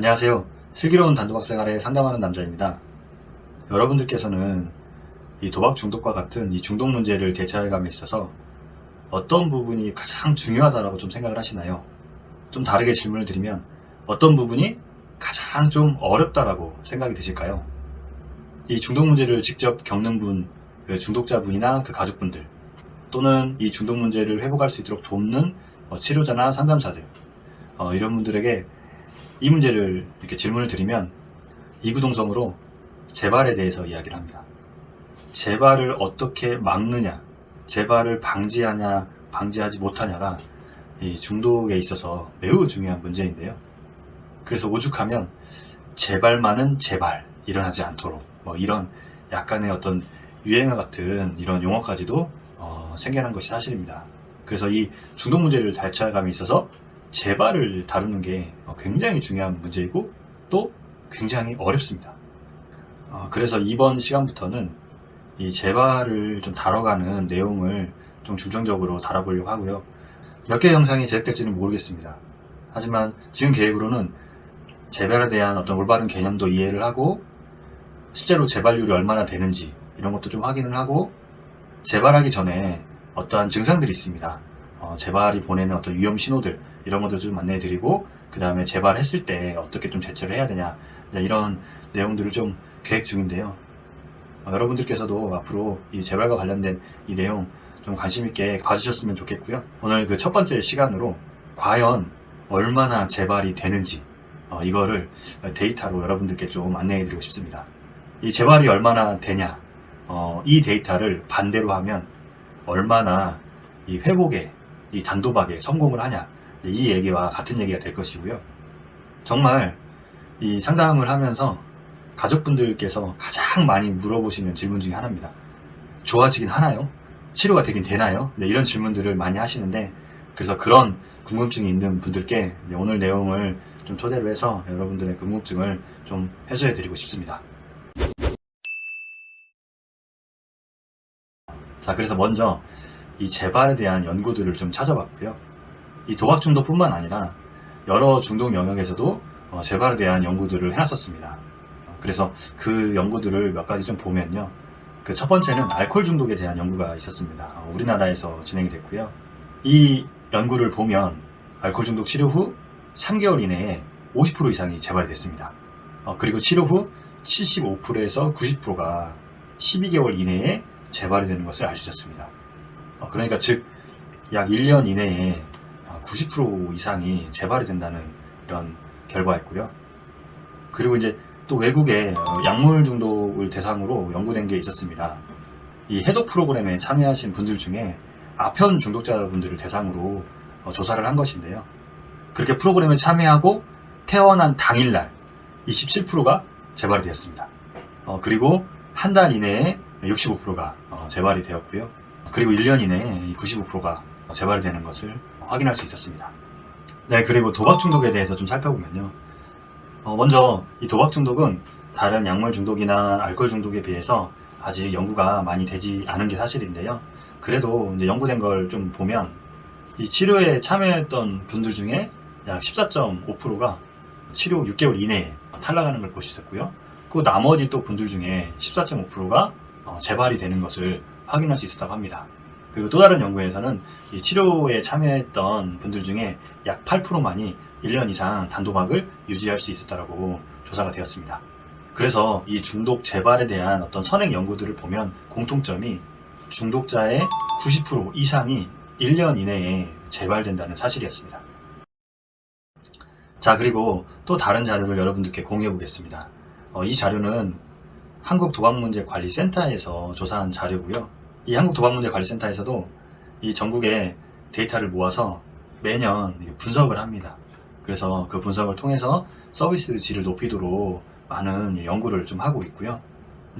안녕하세요. 슬기로운 단도박 생활에 상담하는 남자입니다. 여러분들께서는 이 도박 중독과 같은 이 중독 문제를 대처해감에 있어서 어떤 부분이 가장 중요하다라고 좀 생각을 하시나요? 좀 다르게 질문을 드리면 어떤 부분이 가장 좀 어렵다라고 생각이 드실까요? 이 중독 문제를 직접 겪는 분, 그 중독자분이나 그 가족분들, 또는 이 중독 문제를 회복할 수 있도록 돕는 어, 치료자나 상담사들, 어, 이런 분들에게 이 문제를 이렇게 질문을 드리면 이구동성으로 재발에 대해서 이야기를 합니다. 재발을 어떻게 막느냐, 재발을 방지하냐, 방지하지 못하냐가 이 중독에 있어서 매우 중요한 문제인데요. 그래서 오죽하면 재발만은 재발 일어나지 않도록 뭐 이런 약간의 어떤 유행어 같은 이런 용어까지도 어, 생겨난 것이 사실입니다. 그래서 이 중독 문제를 대처감에 있어서 재발을 다루는 게 어, 굉장히 중요한 문제이고 또 굉장히 어렵습니다. 어, 그래서 이번 시간부터는 이 재발을 좀 다뤄가는 내용을 좀 중점적으로 다뤄보려고 하고요. 몇 개 영상이 제작될지는 모르겠습니다. 하지만 지금 계획으로는 재발에 대한 어떤 올바른 개념도 이해를 하고 실제로 재발률이 얼마나 되는지 이런 것도 좀 확인을 하고 재발하기 전에 어떠한 증상들이 있습니다. 어, 재발이 보내는 어떤 위험 신호들 이런 것들 좀 안내해 드리고 그 다음에 재발했을 때 어떻게 좀 대처를 해야 되냐 이런 내용들을 좀 계획 중인데요. 어, 여러분들께서도 앞으로 이 재발과 관련된 이 내용 좀 관심 있게 봐주셨으면 좋겠고요. 오늘 그 첫 번째 시간으로 과연 얼마나 재발이 되는지 어, 이거를 데이터로 여러분들께 좀 안내해 드리고 싶습니다. 이 재발이 얼마나 되냐 어, 이 데이터를 반대로 하면 얼마나 이 회복에 이 단도박에 성공을 하냐 이 얘기와 같은 얘기가 될 것이고요. 정말 이 상담을 하면서 가족분들께서 가장 많이 물어보시는 질문 중에 하나입니다. 좋아지긴 하나요? 치료가 되긴 되나요? 네, 이런 질문들을 많이 하시는데 그래서 그런 궁금증이 있는 분들께 네, 오늘 내용을 좀 토대로 해서 여러분들의 궁금증을 좀 해소해 드리고 싶습니다. 자, 그래서 먼저 이 재발에 대한 연구들을 좀 찾아봤고요. 이 도박 중독뿐만 아니라 여러 중독 영역에서도 어, 재발에 대한 연구들을 해놨었습니다. 어, 그래서 그 연구들을 몇 가지 좀 보면요. 그 첫 번째는 알코올 중독에 대한 연구가 있었습니다. 어, 우리나라에서 진행이 됐고요. 이 연구를 보면 알코올 중독 치료 후 3개월 이내에 50% 이상이 재발이 됐습니다. 어, 그리고 치료 후 75%에서 90%가 12개월 이내에 재발이 되는 것을 알 수 있었습니다. 어, 그러니까 즉 약 1년 이내에 90% 이상이 재발이 된다는 이런 결과였고요. 그리고 이제 또 외국에 어, 약물 중독을 대상으로 연구된 게 있었습니다. 이 해독 프로그램에 참여하신 분들 중에 아편 중독자분들을 대상으로 어, 조사를 한 것인데요. 그렇게 프로그램에 참여하고 태어난 당일날 이 17%가 재발이 되었습니다. 어, 그리고 한 달 이내에 65%가 어, 재발이 되었고요. 그리고 1년 이내에 95%가 재발이 되는 것을 확인할 수 있었습니다. 네, 그리고 도박 중독에 대해서 좀 살펴보면요. 어, 먼저 이 도박 중독은 다른 약물 중독이나 알코올 중독에 비해서 아직 연구가 많이 되지 않은 게 사실인데요. 그래도 이제 연구된 걸 좀 보면 이 치료에 참여했던 분들 중에 약 14.5%가 치료 6개월 이내에 탈락하는 걸 볼 수 있었고요. 그 나머지 또 분들 중에 14.5%가 어, 재발이 되는 것을 확인할 수 있었다고 합니다. 그리고 또 다른 연구에서는 이 치료에 참여했던 분들 중에 약 8%만이 1년 이상 단도박을 유지할 수 있었다고 조사가 되었습니다. 그래서 이 중독 재발에 대한 어떤 선행 연구들을 보면 공통점이 중독자의 90% 이상이 1년 이내에 재발된다는 사실이었습니다. 자, 그리고 또 다른 자료를 여러분들께 공유해 보겠습니다. 어, 이 자료는 한국도박문제관리센터에서 조사한 자료고요. 이 한국도박문제관리센터에서도 이 전국의 데이터를 모아서 매년 분석을 합니다. 그래서 그 분석을 통해서 서비스 질을 높이도록 많은 연구를 좀 하고 있고요.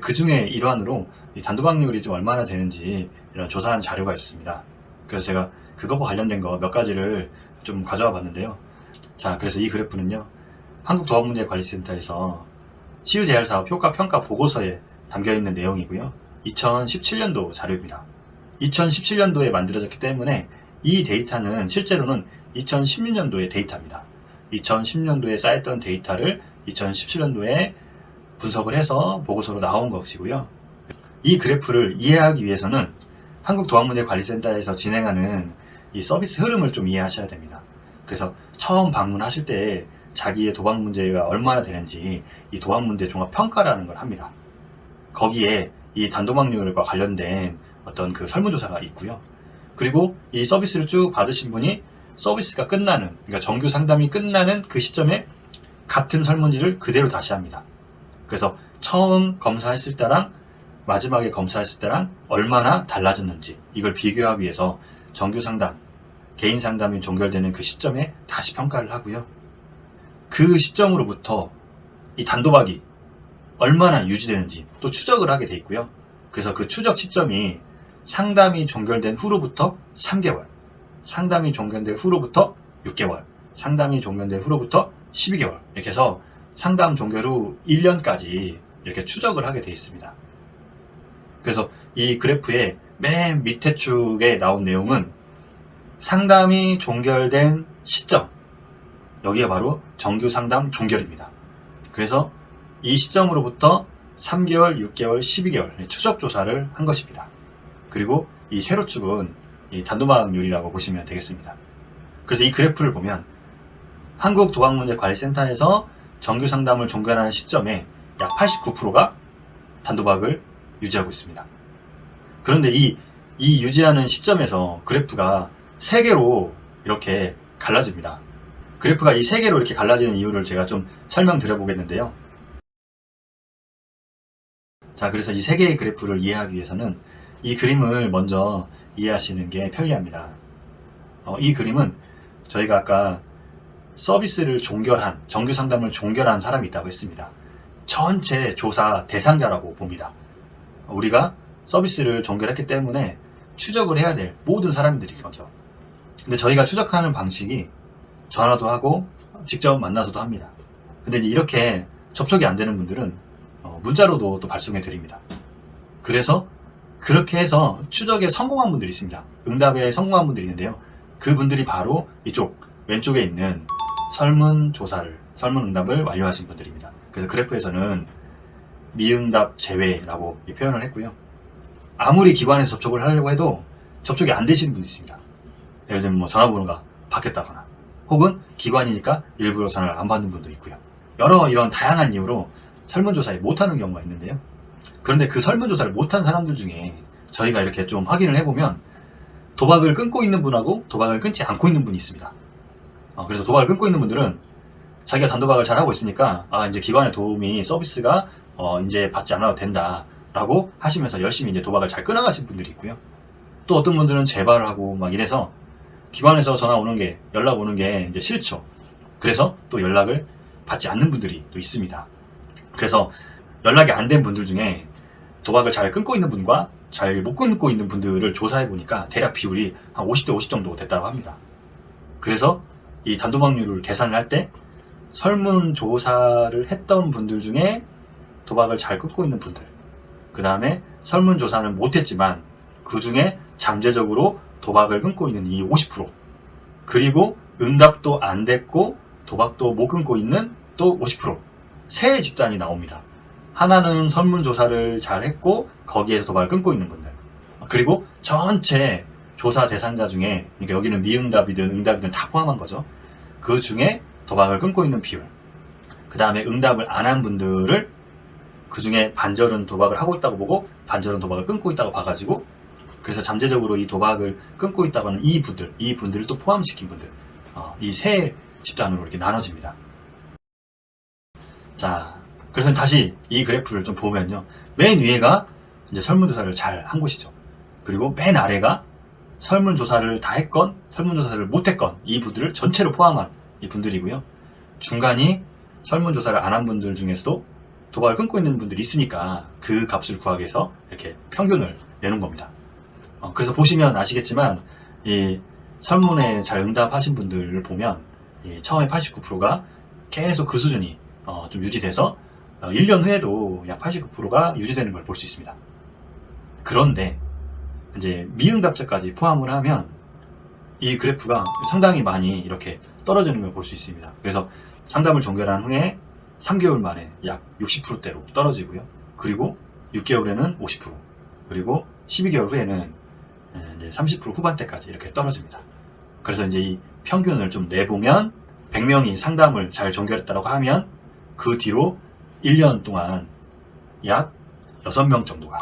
그 중에 일환으로 단도박률이 좀 얼마나 되는지 이런 조사한 자료가 있습니다. 그래서 제가 그것과 관련된 거 몇 가지를 좀 가져와 봤는데요. 자, 그래서 이 그래프는요. 한국도박문제관리센터에서 치유재활사업 효과평가 보고서에 담겨 있는 내용이고요. 2017년도 자료입니다. 2017년도에 만들어졌기 때문에 이 데이터는 실제로는 2016년도의 데이터입니다. 2010년도에 쌓였던 데이터를 2017년도에 분석을 해서 보고서로 나온 것이고요. 이 그래프를 이해하기 위해서는 한국도학문제관리센터에서 진행하는 이 서비스 흐름을 좀 이해하셔야 됩니다. 그래서 처음 방문하실 때 자기의 도박 문제가 얼마나 되는지 이 도박 문제 종합 평가라는 걸 합니다. 거기에 이 단도박률과 관련된 어떤 그 설문조사가 있고요. 그리고 이 서비스를 쭉 받으신 분이 서비스가 끝나는, 그러니까 정규 상담이 끝나는 그 시점에 같은 설문지를 그대로 다시 합니다. 그래서 처음 검사했을 때랑 마지막에 검사했을 때랑 얼마나 달라졌는지 이걸 비교하기 위해서 정규 상담, 개인 상담이 종결되는 그 시점에 다시 평가를 하고요. 그 시점으로부터 이 단도박이 얼마나 유지되는지 또 추적을 하게 돼 있고요. 그래서 그 추적 시점이 상담이 종결된 후로부터 3개월, 상담이 종결된 후로부터 6개월, 상담이 종결된 후로부터 12개월 이렇게 해서 상담 종결 후 1년까지 이렇게 추적을 하게 돼 있습니다. 그래서 이 그래프의 맨 밑에 축에 나온 내용은 상담이 종결된 시점 여기가 바로 정규 상담 종결입니다. 그래서 이 시점으로부터 3개월, 6개월, 12개월 추적 조사를 한 것입니다. 그리고 이 세로축은 이 단도막률이라고 보시면 되겠습니다. 그래서 이 그래프를 보면 한국도박문제관리센터에서 정규 상담을 종결하는 시점에 약 89%가 단도박을 유지하고 있습니다. 그런데 이, 이 유지하는 시점에서 그래프가 3개로 이렇게 갈라집니다. 그래프가 이 3개로 이렇게 갈라지는 이유를 제가 좀 설명드려 보겠는데요. 자, 그래서 이 3개의 그래프를 이해하기 위해서는 이 그림을 먼저 이해하시는 게 편리합니다. 어, 이 그림은 저희가 아까 서비스를 종결한, 정규 상담을 종결한 사람이 있다고 했습니다. 전체 조사 대상자라고 봅니다. 우리가 서비스를 종결했기 때문에 추적을 해야 될 모든 사람들이 거죠. 근데 저희가 추적하는 방식이 전화도 하고 직접 만나서도 합니다. 근데 이렇게 접촉이 안 되는 분들은 어, 문자로도 또 발송해 드립니다. 그래서 그렇게 해서 추적에 성공한 분들이 있습니다. 응답에 성공한 분들이 있는데요. 그분들이 바로 이쪽 왼쪽에 있는 설문조사를, 설문응답을 완료하신 분들입니다. 그래서 그래프에서는 미응답 제외라고 표현을 했고요. 아무리 기관에서 접촉을 하려고 해도 접촉이 안 되시는 분도 있습니다. 예를 들면 뭐 전화번호가 바뀌었다거나 혹은 기관이니까 일부러 전화를 안 받는 분도 있고요. 여러 이런 다양한 이유로 설문조사에 못하는 경우가 있는데요. 그런데 그 설문조사를 못한 사람들 중에 저희가 이렇게 좀 확인을 해보면 도박을 끊고 있는 분하고 도박을 끊지 않고 있는 분이 있습니다. 어, 그래서 도박을 끊고 있는 분들은 자기가 단도박을 잘 하고 있으니까 아 이제 기관의 도움이 서비스가 어, 이제 받지 않아도 된다라고 하시면서 열심히 이제 도박을 잘 끊어가신 분들이 있고요. 또 어떤 분들은 재발을 하고 막 이래서 기관에서 전화 오는 게 연락 오는 게 이제 싫죠. 그래서 또 연락을 받지 않는 분들이 또 있습니다. 그래서 연락이 안 된 분들 중에 도박을 잘 끊고 있는 분과 잘 못 끊고 있는 분들을 조사해 보니까 대략 비율이 한 50대 50 정도 됐다고 합니다. 그래서 이 단도박률을 계산을 할 때 설문조사를 했던 분들 중에 도박을 잘 끊고 있는 분들, 그 다음에 설문조사는 못했지만 그 중에 잠재적으로 도박을 끊고 있는 이 50%, 그리고 응답도 안 됐고 도박도 못 끊고 있는 또 50%, 세 집단이 나옵니다. 하나는 설문조사를 잘 했고 거기에서 도박을 끊고 있는 분들, 그리고 전체 조사 대상자 중에 그러니까 여기는 미응답이든 응답이든 다 포함한 거죠. 그 중에 도박을 끊고 있는 비율. 그 다음에 응답을 안 한 분들을 그 중에 반절은 도박을 하고 있다고 보고 반절은 도박을 끊고 있다고 봐가지고 그래서 잠재적으로 이 도박을 끊고 있다고 하는 이 분들, 이 분들을 또 포함시킨 분들, 어, 이세 집단으로 이렇게 나눠집니다. 자, 그래서 다시 이 그래프를 좀 보면요. 맨 위에가 이제 설문조사를 잘 한 곳이죠. 그리고 맨 아래가 설문조사를 다 했건, 설문조사를 못 했건, 이 분들을 전체로 포함한 이 분들이고요. 중간이 설문조사를 안 한 분들 중에서도 도박을 끊고 있는 분들이 있으니까 그 값을 구하기 위해서 이렇게 평균을 내는 겁니다. 어, 그래서 보시면 아시겠지만, 이 설문에 잘 응답하신 분들을 보면, 이 처음에 89%가 계속 그 수준이 어, 좀 유지돼서 어, 1년 후에도 약 89%가 유지되는 걸 볼 수 있습니다. 그런데 이제 미응답자까지 포함을 하면 이 그래프가 상당히 많이 이렇게 떨어지는 걸 볼 수 있습니다. 그래서 상담을 종결한 후에 3개월 만에 약 60%대로 떨어지고요. 그리고 6개월에는 50%, 그리고 12개월 후에는 예, 이제 30% 후반대까지 이렇게 떨어집니다. 그래서 이제 이 평균을 좀 내보면 100명이 상담을 잘 종결했다고 하면 그 뒤로 1년 동안 약 6명 정도가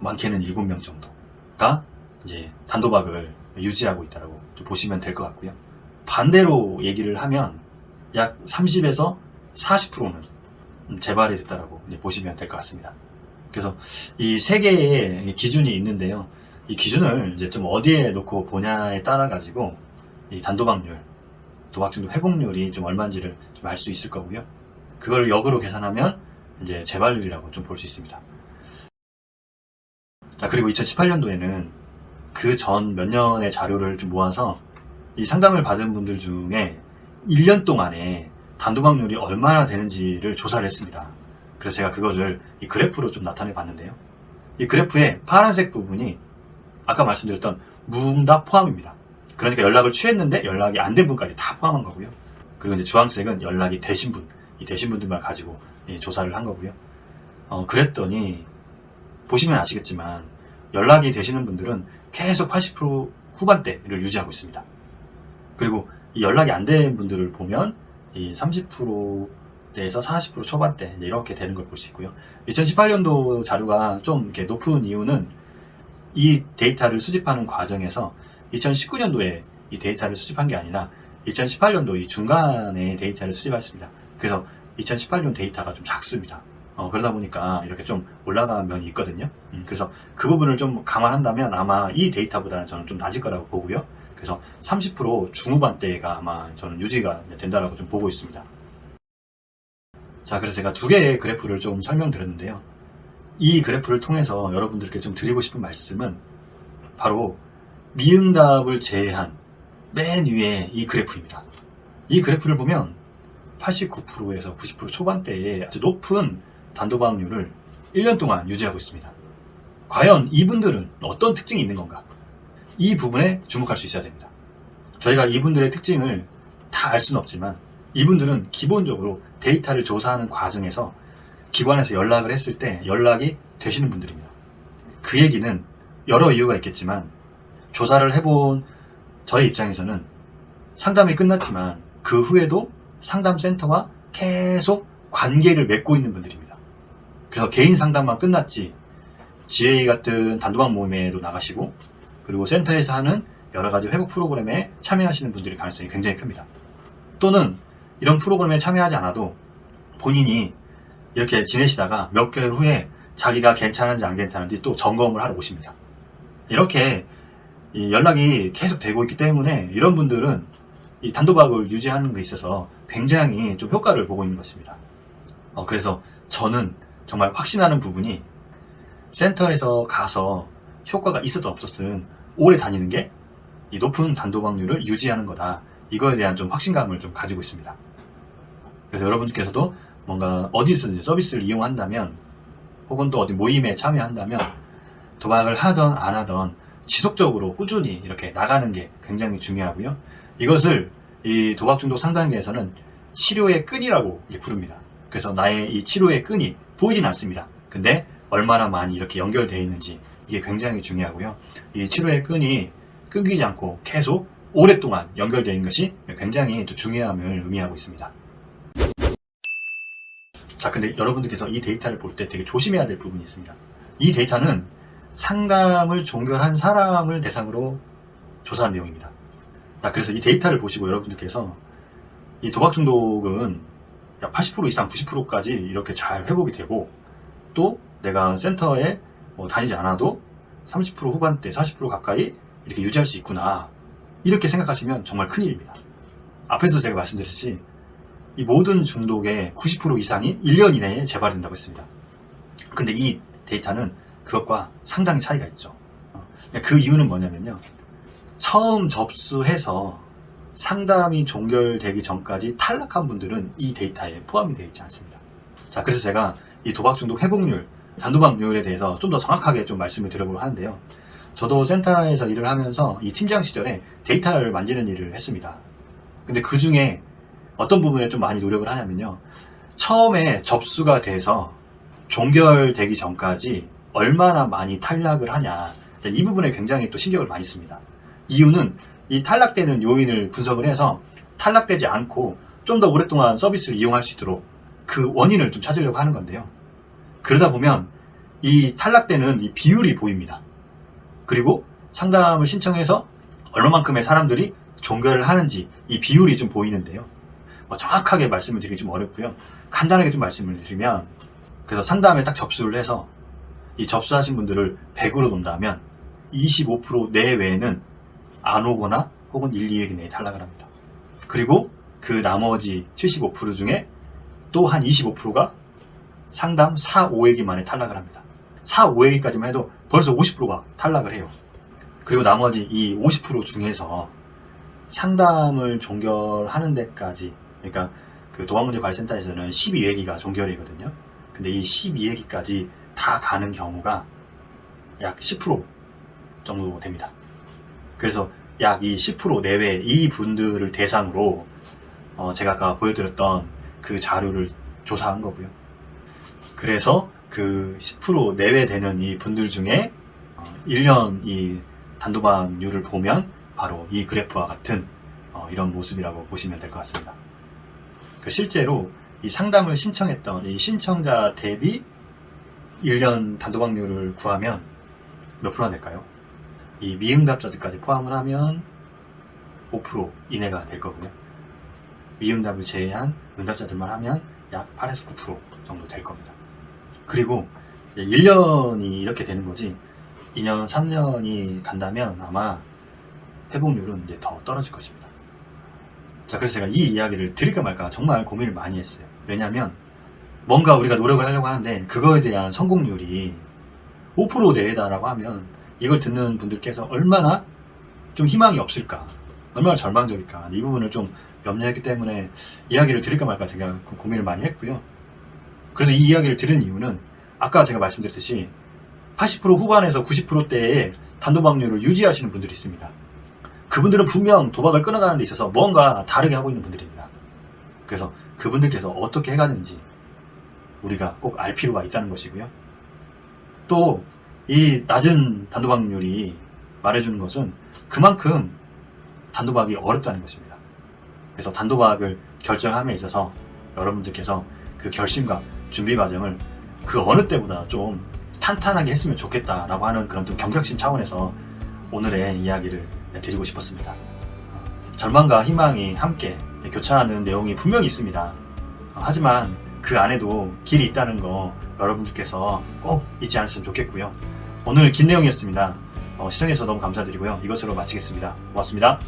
많게는 7명 정도가 이제 단도박을 유지하고 있다고 보시면 될 것 같고요. 반대로 얘기를 하면 약 30에서 40%는 재발이 됐다라고 보시면 될 것 같습니다. 그래서 이 세 개의 기준이 있는데요. 이 기준을 이제 좀 어디에 놓고 보냐에 따라 가지고 이 단도박률, 도박 중독 회복률이 좀 얼마인지를 좀 알 수 있을 거고요. 그걸 역으로 계산하면 이제 재발률이라고 좀 볼 수 있습니다. 자, 그리고 2018년도에는 그 전 몇 년의 자료를 좀 모아서 이 상담을 받은 분들 중에 1년 동안에 단도박률이 얼마나 되는지를 조사를 했습니다. 그래서 제가 그거를 이 그래프로 좀 나타내 봤는데요. 이 그래프의 파란색 부분이 아까 말씀드렸던 무응답 포함입니다. 그러니까 연락을 취했는데 연락이 안 된 분까지 다 포함한 거고요. 그리고 이제 주황색은 연락이 되신 분, 이 되신 분들만 가지고 이 조사를 한 거고요. 어, 그랬더니 보시면 아시겠지만 연락이 되시는 분들은 계속 80% 후반대를 유지하고 있습니다. 그리고 이 연락이 안 된 분들을 보면 이 30%대에서 40% 초반대 이렇게 되는 걸 볼 수 있고요. 2018년도 자료가 좀 이렇게 높은 이유는 이 데이터를 수집하는 과정에서 2019년도에 이 데이터를 수집한 게 아니라 2018년도 이 중간에 데이터를 수집했습니다. 그래서 2018년 데이터가 좀 작습니다. 어, 그러다 보니까 이렇게 좀 올라간 면이 있거든요. 음, 그래서 그 부분을 좀 감안한다면 아마 이 데이터보다는 저는 좀 낮을 거라고 보고요. 그래서 30% 중후반대가 아마 저는 유지가 된다라고 좀 보고 있습니다. 자, 그래서 제가 두 개의 그래프를 좀 설명드렸는데요. 이 그래프를 통해서 여러분들께 좀 드리고 싶은 말씀은 바로 미응답을 제외한 맨 위에 이 그래프입니다. 이 그래프를 보면 89%에서 90% 초반대에 아주 높은 단도박률을 1년 동안 유지하고 있습니다. 과연 이분들은 어떤 특징이 있는 건가? 이 부분에 주목할 수 있어야 됩니다. 저희가 이분들의 특징을 다 알 수는 없지만 이분들은 기본적으로 데이터를 조사하는 과정에서 기관에서 연락을 했을 때 연락이 되시는 분들입니다. 그 얘기는 여러 이유가 있겠지만 조사를 해본 저의 입장에서는 상담이 끝났지만 그 후에도 상담센터와 계속 관계를 맺고 있는 분들입니다. 그래서 개인 상담만 끝났지 GA 같은 단도박 모임에도 나가시고 그리고 센터에서 하는 여러 가지 회복 프로그램에 참여하시는 분들의 가능성이 굉장히 큽니다. 또는 이런 프로그램에 참여하지 않아도 본인이 이렇게 지내시다가 몇 개월 후에 자기가 괜찮은지 안 괜찮은지 또 점검을 하러 오십니다. 이렇게 연락이 계속 되고 있기 때문에 이런 분들은 이 단도박을 유지하는 데 있어서 굉장히 좀 효과를 보고 있는 것입니다. 어, 그래서 저는 정말 확신하는 부분이 센터에서 가서 효과가 있었든 없었든 오래 다니는 게 이 높은 단도박률을 유지하는 거다. 이거에 대한 좀 확신감을 좀 가지고 있습니다. 그래서 여러분께서도 뭔가 어디서든지 서비스를 이용한다면 혹은 또 어디 모임에 참여한다면 도박을 하던 안 하던 지속적으로 꾸준히 이렇게 나가는 게 굉장히 중요하고요. 이것을 이 도박 중독 상담계에서는 치료의 끈이라고 부릅니다. 그래서 나의 이 치료의 끈이 보이진 않습니다. 근데 얼마나 많이 이렇게 연결되어 있는지 이게 굉장히 중요하고요. 이 치료의 끈이 끊기지 않고 계속 오랫동안 연결되어 있는 것이 굉장히 또 중요함을 의미하고 있습니다. 자, 근데 여러분들께서 이 데이터를 볼 때 되게 조심해야 될 부분이 있습니다. 이 데이터는 상담을 종결한 사람을 대상으로 조사한 내용입니다. 자, 그래서 이 데이터를 보시고 여러분들께서 이 도박 중독은 약 80% 이상 90%까지 이렇게 잘 회복이 되고 또 내가 센터에 뭐 다니지 않아도 30% 후반대, 40% 가까이 이렇게 유지할 수 있구나. 이렇게 생각하시면 정말 큰일입니다. 앞에서 제가 말씀드렸듯이 이 모든 중독의 90% 이상이 1년 이내에 재발된다고 했습니다. 근데 이 데이터는 그것과 상당히 차이가 있죠. 어, 그 이유는 뭐냐면요. 처음 접수해서 상담이 종결되기 전까지 탈락한 분들은 이 데이터에 포함이 되어 있지 않습니다. 자, 그래서 제가 이 도박 중독 회복률, 단도박률에 대해서 좀 더 정확하게 좀 말씀을 드려보려 하는데요. 저도 센터에서 일을 하면서 이 팀장 시절에 데이터를 만지는 일을 했습니다. 근데 그 중에 어떤 부분에 좀 많이 노력을 하냐면요. 처음에 접수가 돼서 종결되기 전까지 얼마나 많이 탈락을 하냐. 이 부분에 굉장히 또 신경을 많이 씁니다. 이유는 이 탈락되는 요인을 분석을 해서 탈락되지 않고 좀 더 오랫동안 서비스를 이용할 수 있도록 그 원인을 좀 찾으려고 하는 건데요. 그러다 보면 이 탈락되는 이 비율이 보입니다. 그리고 상담을 신청해서 얼마만큼의 사람들이 종결을 하는지 이 비율이 좀 보이는데요. 뭐 정확하게 말씀을 드리기 좀 어렵고요. 간단하게 좀 말씀을 드리면 그래서 상담에 딱 접수를 해서 이 접수하신 분들을 100으로 놓는다면 25% 내외는 안 오거나 혹은 1, 2회기 내에 탈락을 합니다. 그리고 그 나머지 75% 중에 또 한 25%가 상담 4, 5회기 만에 탈락을 합니다. 4, 5회기까지만 해도 벌써 50%가 탈락을 해요. 그리고 나머지 이 50% 중에서 상담을 종결하는 데까지, 그러니까 그 도박문제 관리센터에서는 12회기가 종결이거든요. 근데 이 12회기까지 다 가는 경우가 약 10% 정도 됩니다. 그래서 약 이 10% 내외 이 분들을 대상으로 어, 제가 아까 보여드렸던 그 자료를 조사한 거고요. 그래서 그 10% 내외 되는 이 분들 중에 어, 1년 이 단도박률을 보면 바로 이 그래프와 같은 어, 이런 모습이라고 보시면 될 것 같습니다. 그 실제로 이 상담을 신청했던 이 신청자 대비 1년 단도박률을 구하면 몇 프로나 될까요? 이 미응답자들까지 포함을 하면 5% 이내가 될 거고요. 미응답을 제외한 응답자들만 하면 약 8에서 9% 정도 될 겁니다. 그리고 1년이 이렇게 되는 거지 2년, 3년이 간다면 아마 회복률은 이제 더 떨어질 것입니다. 자, 그래서 제가 이 이야기를 드릴까 말까 정말 고민을 많이 했어요. 왜냐면 뭔가 우리가 노력을 하려고 하는데 그거에 대한 성공률이 5% 내외다라고 하면 이걸 듣는 분들께서 얼마나 좀 희망이 없을까, 얼마나 절망적일까 이 부분을 좀 염려했기 때문에 이야기를 드릴까 말까 제가 고민을 많이 했고요. 그래도 이 이야기를 들은 이유는 아까 제가 말씀드렸듯이 80% 후반에서 90%대의 단도박률을 유지하시는 분들이 있습니다. 그분들은 분명 도박을 끊어가는 데 있어서 뭔가 다르게 하고 있는 분들입니다. 그래서 그분들께서 어떻게 해가는지 우리가 꼭 알 필요가 있다는 것이고요. 또 이 낮은 단도박률이 말해주는 것은 그만큼 단도박이 어렵다는 것입니다. 그래서 단도박을 결정함에 있어서 여러분들께서 그 결심과 준비 과정을 그 어느 때보다 좀 탄탄하게 했으면 좋겠다라고 하는 그런 좀 경각심 차원에서 오늘의 이야기를 드리고 싶었습니다. 절망과 희망이 함께 교차하는 내용이 분명히 있습니다. 하지만 그 안에도 길이 있다는 거 여러분들께서 꼭 잊지 않으시면 좋겠고요. 오늘 긴 내용이었습니다. 어, 시청해주셔서 너무 감사드리고요. 이것으로 마치겠습니다. 고맙습니다.